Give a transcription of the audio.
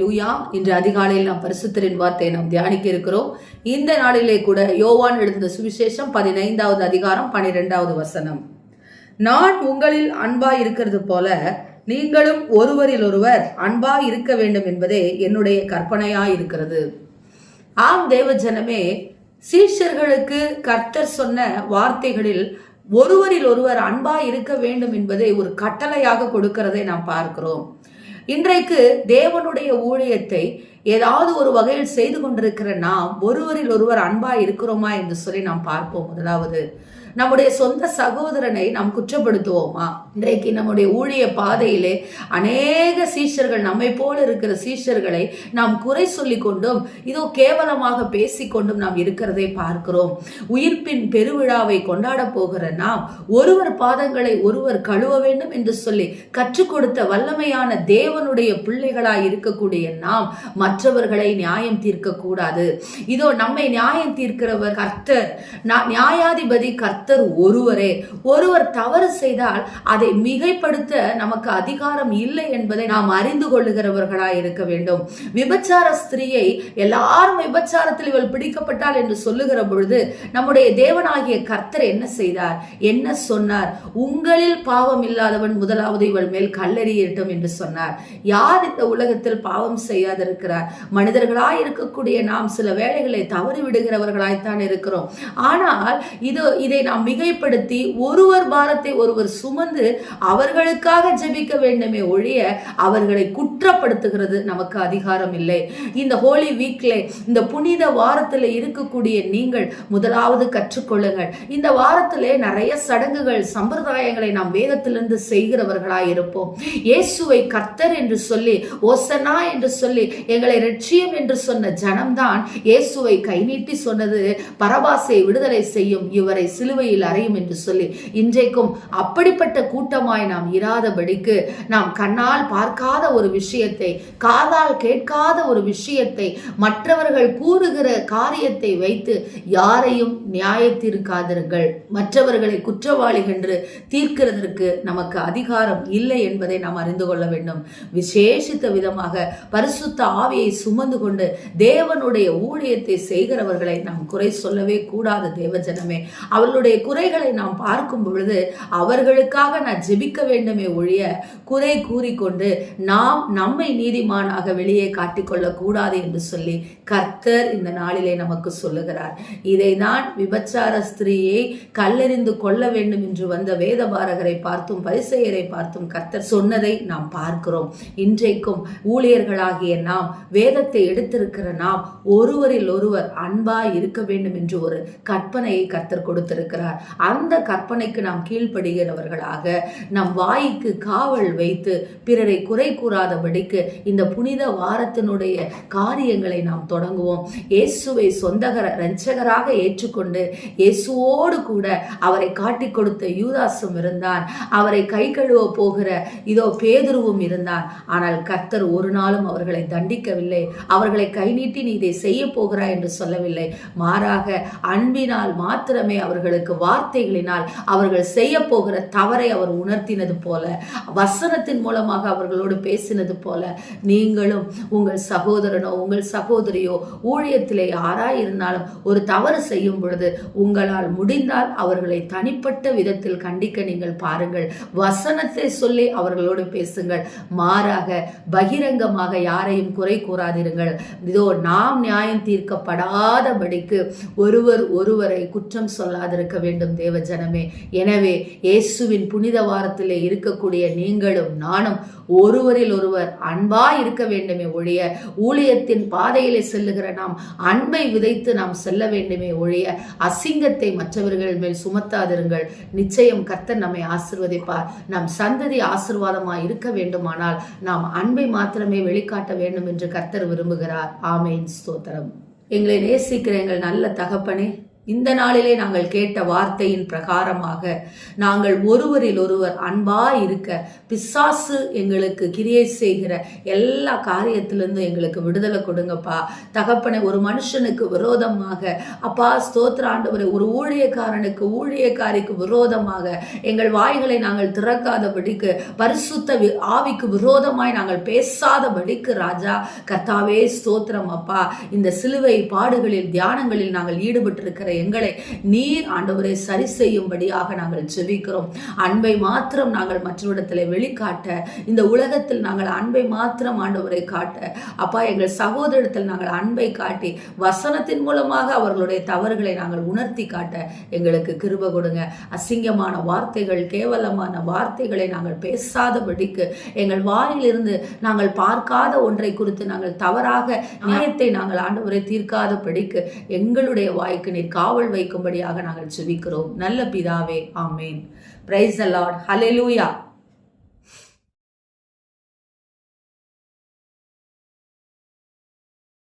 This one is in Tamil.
லூயா இன்று அதிகாலையில் நாம் பரிசுத்தரின் வார்த்தையை நாம் தியானிக்க இருக்கிறோம் இந்த நாளிலே கூட யோவான் எழுந்த சுவிசேஷம் பதினைந்தாவது அதிகாரம் பனிரெண்டாவது வசனம். நான் உங்களில் அன்பா இருக்கிறது போல நீங்களும் ஒருவரில் ஒருவர் அன்பா இருக்க வேண்டும் என்பதே என்னுடைய கற்பனையா இருக்கிறது. ஆம் தேவ ஜனமே சீஷர்களுக்கு கர்த்தர் சொன்ன வார்த்தைகளில் ஒருவரில் ஒருவர் அன்பா இருக்க வேண்டும் என்பதை ஒரு கட்டளையாக கொடுக்கிறதை நாம் பார்க்கிறோம். இன்றைக்கு தேவனுடைய ஊழியத்தை ஏதாவது ஒரு வகையில் செய்து கொண்டிருக்கிற நாம் ஒருவரில் ஒருவர் அன்பா இருக்கிறோமா என்று சொல்லி நாம் பார்ப்போம். முதலாவது நம்முடைய சொந்த சகோதரனை நாம் குற்றப்படுத்துவோமா? இன்றைக்கு நம்முடைய ஊழிய பாதையிலே அநேக சீஷர்கள் நம்மை போல இருக்கிற சீஷர்களை நாம் குறை சொல்லி கொண்டும் இதோ கேவலமாக பேசிக்கொண்டும் நாம் இருக்கிறதை பார்க்கிறோம். உயிர்ப்பின் பெருவிழாவை கொண்டாட போகிற நாம் ஒருவர் பாதங்களை ஒருவர் கழுவ வேண்டும் என்று சொல்லி கற்றுக் கொடுத்த வல்லமையான தேவனுடைய பிள்ளைகளாய் இருக்கக்கூடிய நாம் மற்றவர்களை நியாயம் தீர்க்க கூடாது. இதோ நம்மை நியாயம் தீர்க்கிறவர் கர்த்தர். நியாயாதிபதி கர்த்தர். கர்த்தர் ஒருவரே. ஒருவர் தவறு செய்தால் அதை மிகைப்படுத்த நமக்கு அதிகாரம் இல்லை என்பதை நாம் அறிந்து கொள்ளுகிறவர்களாய் இருக்க வேண்டும். விபச்சார ஸ்திரீயை எல்லாரும் விபச்சாரத்தில் இவள் பிடிக்கப்பட்டால் என்று சொல்லுகிற பொழுது நம்முடைய தேவனாகிய கர்த்தர் என்ன செய்தார்? என்ன சொன்னார்? உங்களில் பாவம் இல்லாதவன் முதலாவது இவள் மேல் கல்லெறியட்டும் என்று சொன்னார். யார் இந்த உலகத்தில் பாவம் செய்யாதிருக்கிறார்? மனிதர்களாய் இருக்கக்கூடிய நாம் சில வேலைகளை தவறி விடுகிறவர்களாய்த்தான் இருக்கிறோம். ஆனால் இது இதை நாம் மிகைப்படுத்தி ஒருவர் பாரத்தை ஒருவர் சுமந்து அவர்களுக்காக ஜெபிக்க வேண்டுமே ஒழிய அவர்களை குற்றப்படுத்துகிறது நமக்கு அதிகாரம் இல்லை. இந்த ஹோலி வீக்ல இந்த புனித வாரத்தில் இருக்கக்கூடிய நீங்கள் முதலாவது கற்றுக்கொள்ளுங்கள். இந்த வாரத்திலே நிறைய சடங்குகள் சம்பிரதாயங்களை நாம் வேதத்திலிருந்து செய்கிறவர்களாய் இருப்போம். இயேசுவை கர்த்தர் என்று சொல்லி ஓசனா என்று சொல்லி எங்களை ரட்சியம் என்று சொன்ன ஜனம்தான் இயேசுவை கை நீட்டி சொன்னது. பரபாசை விடுதலை செய்யும் இவரை சிலுவையில் அறையும் என்று சொல்லி இன்றைக்கும் அப்படிப்பட்ட கூட்டமாய் நாம் இராதபடிக்கு நாம் கண்ணால் பார்க்காத ஒரு விஷயத்தை காதால் கேட்காத ஒரு விஷயத்தை மற்றவர்கள் கூறுகிற காரியத்தை வைத்து யாரையும் நியாயத்திருக்காதீர்கள் மற்றவர்களை குற்றவாளிகள் என்று தீர்க்கிறதற்கு நமக்கு அதிகாரம் இல்லை என்பதை நாம் அறிந்து கொள்ள வேண்டும். விசேஷித்த விதமாக பரிசுத்த ஆவியை சுமந்து கொண்டு தேவனுடைய ஊழியத்தை செய்கிறவர்களை நாம் குறை சொல்லவே கூடாது தேவஜனமே அவர்களுடைய குறைகளை நாம் பார்க்கும் பொழுது அவர்களுக்காக நான் ஜெபிக்க வேண்டுமே ஒழிய குறை கூறிக்கொண்டு நாம் நம்மை நீதிமானாக வெளியே காட்டிக்கொள்ள கூடாது என்று சொல்லி கர்த்தர் இந்த நாளிலே நமக்கு சொல்லுகிறார். இதை தான் விபச்சார ஸ்திரீயை கல்லெறிந்து கொள்ள வேண்டும் என்று வந்த வேதபாரகரை பார்த்தும் பரிசெயரை பார்த்தும் கர்த்தர் சொன்னதை நாம் பார்க்கிறோம். இன்றைக்கும் ஊழியர்களாகிய நாம் வேதத்தை எடுத்திருக்கிற நாம் ஒருவரில் ஒருவர் அன்பாய் இருக்க வேண்டும் என்று ஒரு கற்பனையை கர்த்தர் கொடுத்திருக்கிறார். அந்த கற்பனைக்கு நாம் கீழ்ப்படுகிறவர்களாக நம் வாய்க்கு காவல் வைத்து பிறரை குறை கூறாதபடிக்கு இந்த புனித வாரத்தினுடைய காரியங்களை நாம் தொடங்குவோம். இயேசுவை சொந்தகர ரஞ்சகராக ஏற்றுக்கொண்டு இயேசுவோடு கூட அவரை காட்டிக் கொடுத்த யூதாசும் இருந்தான். அவரை கை கழுவ போகிற இதோ பேதுருவும் இருந்தான். ஆனால் கர்த்தர் ஒரு நாளும் அவர்களை தண்டிக்கவில்லை. அவர்களை கை நீட்டி நீ இதை செய்ய போகிறாய் என்று சொல்லவில்லை. மாறாக அன்பினால் மாத்திரமே அவர்களுக்கு வார்த்தைகளினால் அவர்கள் செய்ய போகிற தவறை அவர் உணர்த்தினது போல வசனத்தின் மூலமாக அவர்களோடு பேசினது போல நீங்களும் உங்கள் சகோதரனோ உங்கள் சகோதரியோ ஊழியத்திலே யாராயிருந்தாலும் ஒரு தவறு செய்யும் பொழுது உங்களால் முடிந்தால் அவர்களை தனிப்பட்ட விதத்தில் கண்டிக்க நீங்கள் பாருங்கள். வசனத்தை சொல்லி அவர்களோடு பேசுங்கள். மாறாக பகிரங்கமாக யாரையும் குறை கூறாதிருங்கள். இதோ நாம் நியாயம் தீர்க்கப்படாதபடிக்கு ஒருவர் ஒருவரை குற்றம் சொல்லாதிருக்க வேண்டும் தேவ ஜனமே. எனவே இயேசுவின் புனித வாரத்திலே இருக்கக்கூடிய நீங்களும் நானும் ஒருவரில் ஒருவர் அன்பா இருக்க வேண்டுமே ஒழிய ஊழியத்தின் பாதையிலே செல்லுகிற நாம் அன்பை விதைத்து நாம் செல்ல வேண்டுமே ஒழிய அசிங்கத்தை மற்றவர்கள் மேல் சுமத்தாதிருங்கள். நிச்சயம் கர்த்தர் நம்மை ஆசிர்வதிப்பார். நம் சந்ததி ஆசிர்வாதமாக இருக்க வேண்டுமானால் நாம் அன்பை மாத்திரமே வெளிக்காட்ட வேண்டும் என்று கர்த்தர் விரும்புகிறார். ஆமையின் ஸ்தோத்திரம். எங்களை நேசிக்கிற எங்கள் நல்ல தகப்பனே இந்த நாளிலே நாங்கள் கேட்ட வார்த்தையின் பிரகாரமாக நாங்கள் ஒருவரில் ஒருவர் அன்பா இருக்க பிசாசு எங்களுக்கு கிரியை செய்கிற எல்லா காரியத்திலிருந்து எங்களுக்கு விடுதலை கொடுங்கப்பா. தகப்பனை ஒரு மனுஷனுக்கு விரோதமாக அப்பா ஸ்தோத்திர ஆண்டவரை ஒரு ஊழியக்காரனுக்கு ஊழியக்காரிக்கு விரோதமாக எங்கள் வாய்களை நாங்கள் திறக்காதபடிக்கு பரிசுத்த வி- ஆவிக்கு விரோதமாய் நாங்கள் பேசாதபடிக்கு ராஜா கர்த்தாவே ஸ்தோத்திரம் அப்பா. இந்த சிலுவை பாடுகளில் தியானங்களில் நாங்கள் ஈடுபட்டிருக்கிற எங்களை நீர் ஆண்டவரை சரி செய்யும்படியாக நாங்கள் செபிக்கிறோம் அன்பை மாத்திரம் நாங்கள் மற்றவரிடத்தில் வெளிக்காட்ட இந்த உலகத்தில் நாங்கள் அன்பை மாத்திரம் ஆண்டவரை காட்ட அப்பா எங்கள் சகோதரத்தில் நாங்கள் அன்பை காட்டி வசனத்தின் மூலமாக அவர்களுடைய தவறுகளை நாங்கள் உணர்த்தி காட்ட எங்களுக்கு கிருப கொடுங்க. அசிங்கமான வார்த்தைகள் கேவலமான வார்த்தைகளை நாங்கள் பேசாதபடிக்கு எங்கள் வாயிலிருந்து நாங்கள் பார்க்காத ஒன்றை குறித்து நாங்கள் தவறாக நியாயத்தை நாங்கள் ஆண்டவரை தீர்க்காதபடிக்கு எங்களுடைய வாய்க்கு நீர் காவல் வைக்கும்படியாக நாங்கள் சுவிக்கிறோம் நல்ல பிதாவே ஆமேன். Price allot hallelujah